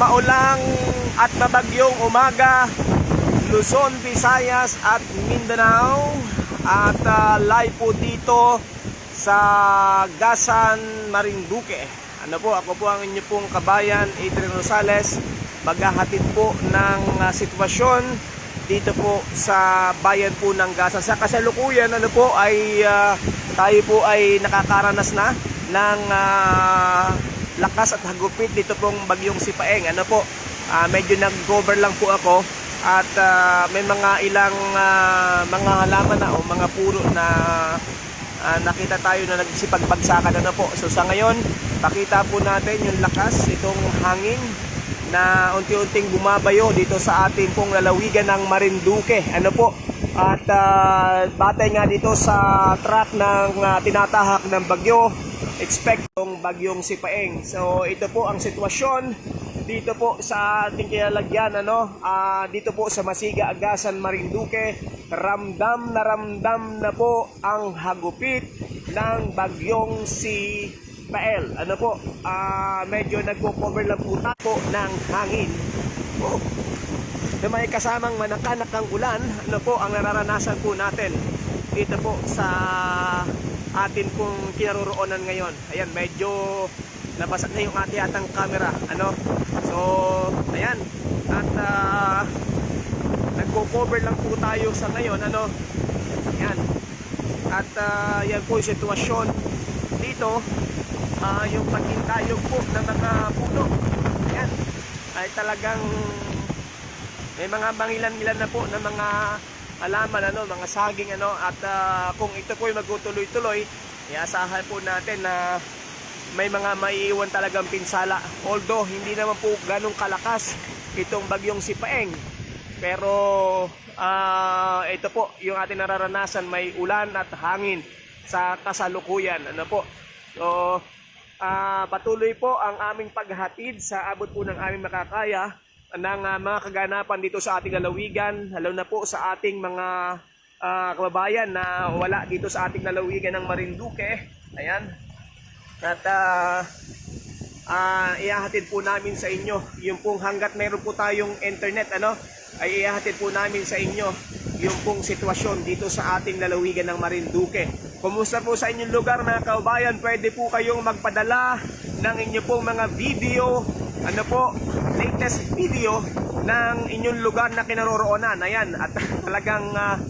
maulang at mabagyong umaga Luzon, Visayas at Mindanao at ah, live po dito sa Gasan, Marinduque. Ano po, ako po ang inyo pong kabayan, Adrian Rosales. Maghahatid po ng ah, sitwasyon dito po sa bayan po ng Gasan. Sa kasalukuyan, ano po, ay ah, tayo po ay nakakaranas na ng ah, lakas at hagupit dito pong bagyong Sipaeng. Ano po, ah, medyo nag-cover lang po ako at ah, may mga ilang ah, mga halaman na o mga puro na ah, nakita tayo na nagsipagbagsakan na po. So sa ngayon, pakita po natin yung lakas itong hangin na unti-unting bumabayo dito sa ating pong lalawigan ng Marinduque. Ano po? At ah, batay nga dito sa track ng ah, tinatahak ng bagyo, expect tong bagyong Sipaeng. So ito po ang sitwasyon dito po sa ating kinalagyan ano ah, dito po sa Masiga Agasan Marinduque ramdam na ramdam na po ang hagupit ng bagyong si Pael ano po ah, medyo nagko-cover lang po tapo ng hangin oh. Na may kasamang manakanakang ulan ano po ang nararanasan po natin dito po sa atin pong kinaroroonan ngayon? Ayan medyo nabasag na yung ating atang camera ano? So ayan. At uh, nagko-cover lang po tayo sa ngayon ano? Ayan. At ah, yan po yung sitwasyon dito. Ah, yung pagkintayog po ng mga puno. Ayan. Ay talagang may mga mangilan-ilan na po ng mga alaman ano, mga saging ano at ah, kung ito po ay magtutuloy-tuloy, iasahan po natin na may mga maiiwan talagang pinsala. Although hindi naman po ganong kalakas itong bagyong Sipaeng. Pero ah, ito po yung ating nararanasan may ulan at hangin sa kasalukuyan. Ano po? So ah, patuloy po ang aming paghatid sa abot po ng aming makakaya ng ah, mga kaganapan dito sa ating lalawigan, lalo na po sa ating mga ah, kababayan na wala dito sa ating lalawigan ng Marinduque. Ayan. At ah, ah, ihahatid po namin sa inyo yung pong hanggat mayroon po tayong internet ano ay ihahatid po namin sa inyo yung pong sitwasyon dito sa ating lalawigan ng Marinduque. Kumusta po sa inyong lugar mga kababayan? Pwede po kayong magpadala ng inyo pong mga video, ano po, latest video ng inyong lugar na kinaroroonan. Ayan, at talagang ah,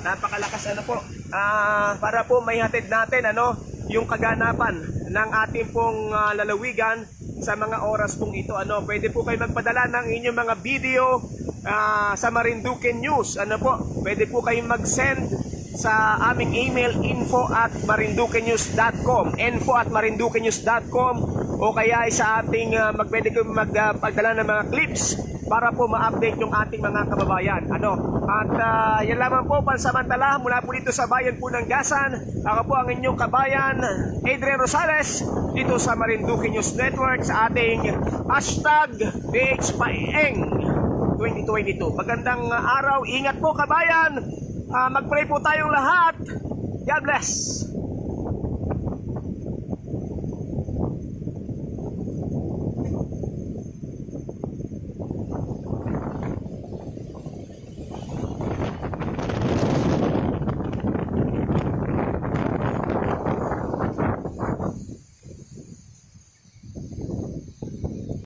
napakalakas ano po. Ah, para po may hatid natin ano, yung kaganapan ng ating pong ah, lalawigan sa mga oras pong ito. Ano, pwede po kayo magpadala ng inyong mga video ah, sa Marinduque News. Ano po, pwede po kayong mag-send sa aming email info at marinduquenews.com info at marinduquenews.com o kaya ay sa ating uh, magpwede kayong magpadala ng mga clips para po ma-update yung ating mga kababayan. Ano? At ah, yan lamang po pansamantala mula po dito sa bayan po ng Gasan. Ako po ang inyong kabayan, Adrian Rosales, dito sa Marinduque News Network sa ating hashtag BHPaeng 2022. Magandang ah, araw, ingat po kabayan. Ah, mag-pray po tayong lahat. God bless.